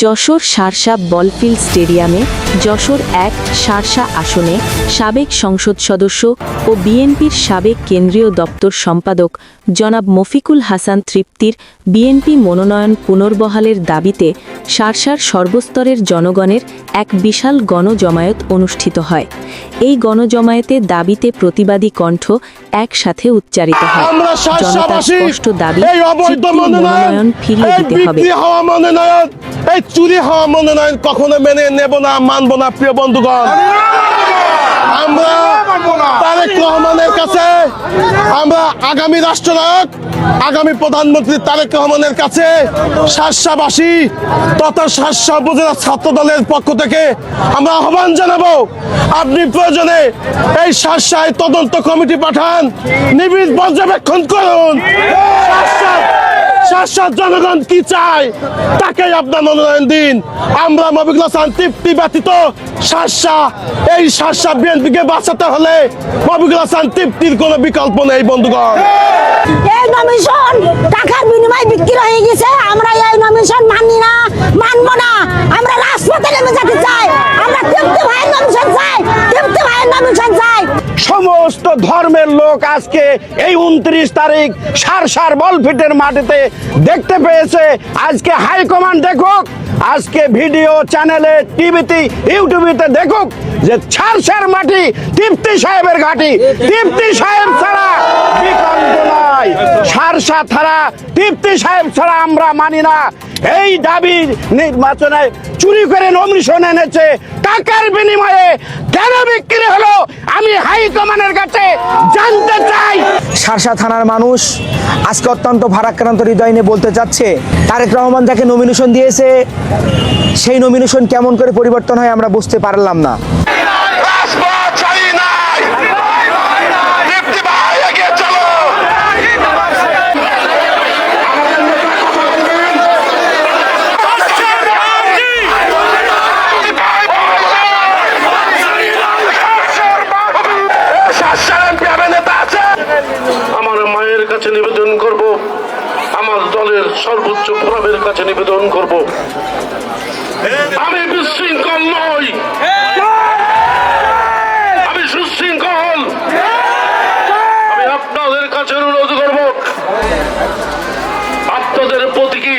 Jessore সারসা ball field স্টেডিয়ামে যশোর এক সারসা আসনে সাবেক সংসদ সদস্য ও বিএনপির সাবেক কেন্দ্রীয় দপ্তর সম্পাদক জনাব মফিকুল হাসান তৃপ্তির বিএনপি মনোনয়ন পুনর্বহালের দাবিতে সারসার সর্বস্তরের জনগণের এক বিশাল গণজমায়েত অনুষ্ঠিত হয়। এই গণজমায়েতে দাবিতে প্রতিবাদী কণ্ঠ একসাথে উচ্চারিত হয়। জনতার স্পষ্ট দাবি মনোনয়ন ফিরিয়ে দিতে হবে। এই চুরি হওয়া মনোনয়ন কখনো মেনে নেব না, মানব না, প্রিয় বন্ধুগণ। আমরা তারেক রহমানের কাছে, আমরা আগামী রাষ্ট্রনায়ক, আগামী প্রধানমন্ত্রী তারেক রহমানের কাছে শাসাবাসী তথা শাসা উপজেলা ছাত্র দলের পক্ষ থেকে আমরা আহ্বান জানাব, আপনি প্রয়োজনে এই শাসায় তদন্ত কমিটি পাঠান, নিবিড় পর্যবেক্ষণ করুন। শাসক জনগণ কি চায়? তাকেই আপনার মনোনয়ন দিন। আমরা মবিগুলো হাসান তৃপ্তি ব্যতীত শাসা, এই শাসা বিএনপিকে বাঁচাতে হলে মবিকুল হাসান তৃপ্তির কোনো বিকল্প নেই, বন্ধুগণ। এই নমিশন টাকার বিনিময়ে বিক্রি হয়ে গেছে। আমরা এই নমিশন মানি না, মানবো না। আমরা রাজপথে নেমে যেতে চাই। ধর্মের লোক আজকে এই উনত্রিশ তারিখ সার সার বলফিটের মাটিতে দেখতে পেয়েছে। আজকে হাইকমান্ড দেখুক, আজকে ভিডিও চ্যানেলে, টিভিতে ইউটিউবিতে দেখুক যে ছাড়সার মাটি তৃপ্তি সাহেবের ঘাটি। তৃপ্তি সাহেব ছাড়া বিকল্প নাই। সারসা ছাড়া, তৃপ্তি সাহেব ছাড়া আমরা মানি না। এই দাবির নির্বাচনে চুরি করে নমিশন এনেছে। টাকার বিনিময়ে কেন বিক্রি হলো? আমি হাইকমান্ডের কাছে জানতে চাই। সারসা থানার মানুষ আজকে অত্যন্ত ভারাক্রান্ত হৃদয় নিয়ে বলতে চাচ্ছে, তারেক রহমান যাকে নমিনেশন দিয়েছে, সেই নমিনেশন কেমন করে পরিবর্তন হয় আমরা বুঝতে পারলাম না রাজপথ ছাড়ি নাই তৃপ্তি ভাই এগিয়ে চলো আমার মায়ের কাছে নিবেদন করব আমার দলের সর্বোচ্চ ফোরামের কাছে নিবেদন করব। আমি বিশৃঙ্খল নই। আমি সুশৃঙ্খল। আমি আপনাদের কাছে অনুরোধ করব। আপনাদের প্রতীকী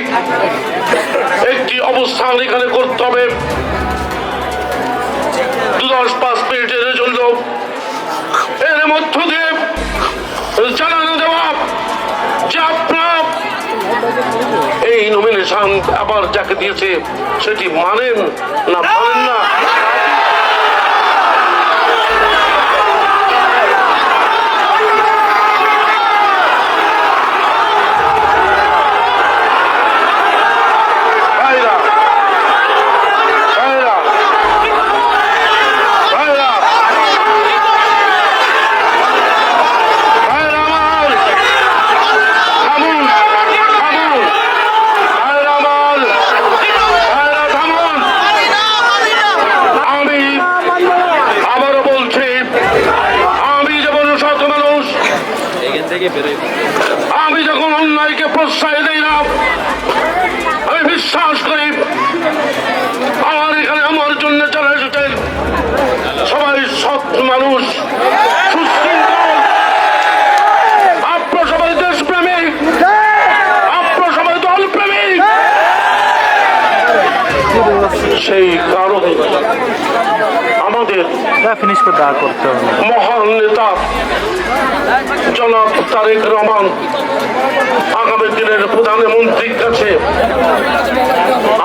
একটি অবস্থান এখানে করতে হবে। দু দশ পাঁচ মিনিটের জন্য। এর মধ্য দিয়ে নমিনেশন আবার যাকে দিয়েছে সেটি মানেন না মানেন না। আমি যখন অন্যায়কে প্রশ্রয় দিই না আমি বিশ্বাস করি আমার এখানে আমার জন্য যারা এসেছেন সবাই সৎ মানুষ সুশৃঙ্খল আপনার সবাই দেশপ্রেমিক আপনার সবাই দলপ্রেমিক সেই কারণে আমাদের মহান নেতা, জনাব তারেক রহমান, আগামী দিনের প্রধানমন্ত্রীর কাছে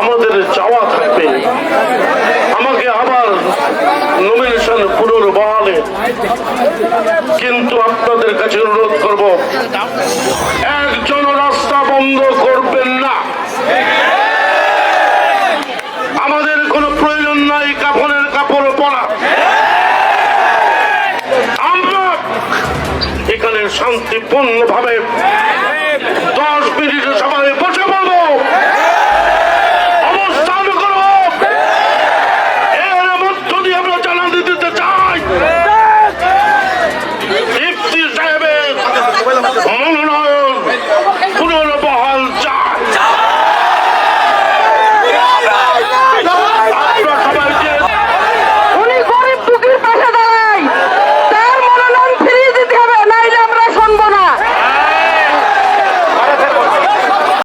আমাদের চাওয়া থাকবে। আমাকে আবার নমিনেশন পুনর্বহালে কিন্তু আপনাদের কাছে অনুরোধ করব, একজন রাস্তা বন্ধ করবেন না আমাদের কোনো প্রয়োজন নাই কাপড়ের কাপড় পরা শান্তিপূর্ণ ভাবে